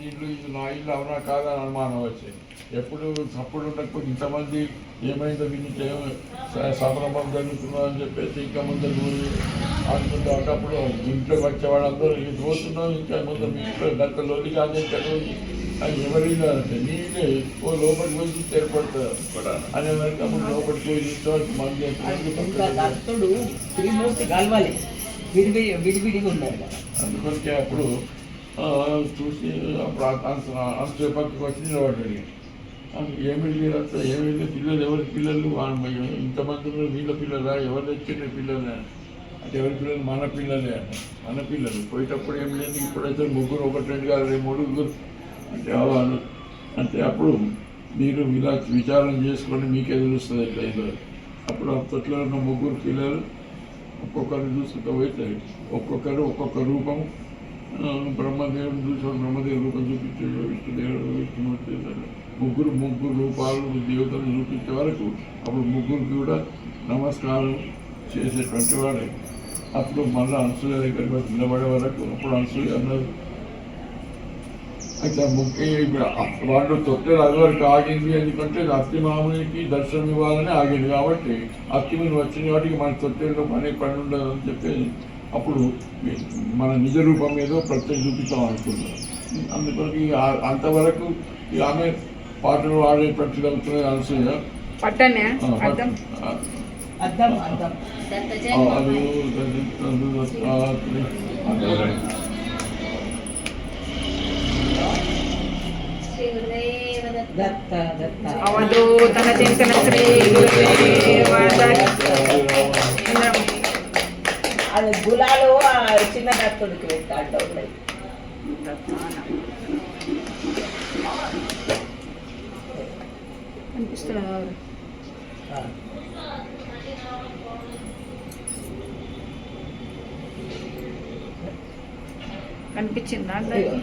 ఇల్లు ఇది నా ఇల్లు అవునా కాదా అని అనుమానం వచ్చాయి ఎప్పుడు తప్పుడు ఉండకపోతే ఇంతమంది ఏమైందో వీళ్ళకి సంభ్రమం అని చెప్పేసి ఇంకా ముందు అనుకుంటూ అటప్పుడు ఇంట్లోకి వచ్చేవాళ్ళందరూ ఇది పోతున్నాం ఇంకా ముందు మీ ఇంట్లో గంట లోని కాదు ఇంకా రోజు అని ఎవరైనా అంటే నీళ్ళే ఓ లోపలికి పోయి చూస్తే ఏర్పడుతుంది అనే వరకు అప్పుడు లోపలికి పోయి చూస్తే మంది విడివిడిగా ఉన్నారు అందుకొరకే అప్పుడు చూసి అప్పుడు అంత పక్కకి వచ్చి నిలబడ్డాడు ఏమి అంతా ఏమి పిల్లలు ఎవరి పిల్లలు ఇంతమంది వీళ్ళ పిల్లలా ఎవరు తెచ్చిన పిల్లలే అంటే ఎవరి పిల్లలు మన పిల్లలే అంట మన పిల్లలు పోయేటప్పుడు ఏం లేదు ఇప్పుడైతే ముగ్గురు ఒకటి రెండు కాదు రేపు ముగ్గురు అంటే వాళ్ళు అంటే అప్పుడు మీరు ఇలా విచారం చేసుకొని మీకే తెలుస్తుంది ఎట్లయిందో అప్పుడు అప్పట్లో ఉన్న ముగ్గురు పిల్లలు ఒక్కొక్కరు చూసుకుంటూ పోతే ఒక్కొక్కరు ఒక్కొక్క రూపం బ్రహ్మదేవుడు బ్రహ్మదేవుని చూసాడు బ్రహ్మదేవుడు రూపం చూపించాడు విష్ణుదేవుడు విష్ణుమూర్తి ముగ్గురు ముగ్గురు రూపాలు దేవతలు చూపించే వరకు అప్పుడు ముగ్గురికి కూడా నమస్కారం చేసేటువంటి వాడే. అప్పుడు మళ్ళీ అనసూయ దగ్గర నిలబడే వరకు అప్పుడు అనసూయ అన్నారు. అయితే ముఖ్య వాళ్ళు తొట్టెలు అది వరకు ఆగింది ఎందుకంటే అత్తిమామునికి దర్శనం ఇవ్వాలని ఆగింది కాబట్టి అత్తిమని వచ్చిన వాటికి మన తొట్టెల్లో పని పని ఉండదు అని చెప్పేసి అప్పుడు మన నిజ రూపం ఏదో ప్రత్యేక చూపిస్తాం అనుకున్నాం అందుకొరకు అంతవరకు ఈ ఆమె పాటలు ఆడేటట్టు అవుతుంది అనసూయ అవధూతన చింతన శ్రీ అది గులాలు చిన్న దత్తుడికి? ఆ. కనిపించిందా అందరికి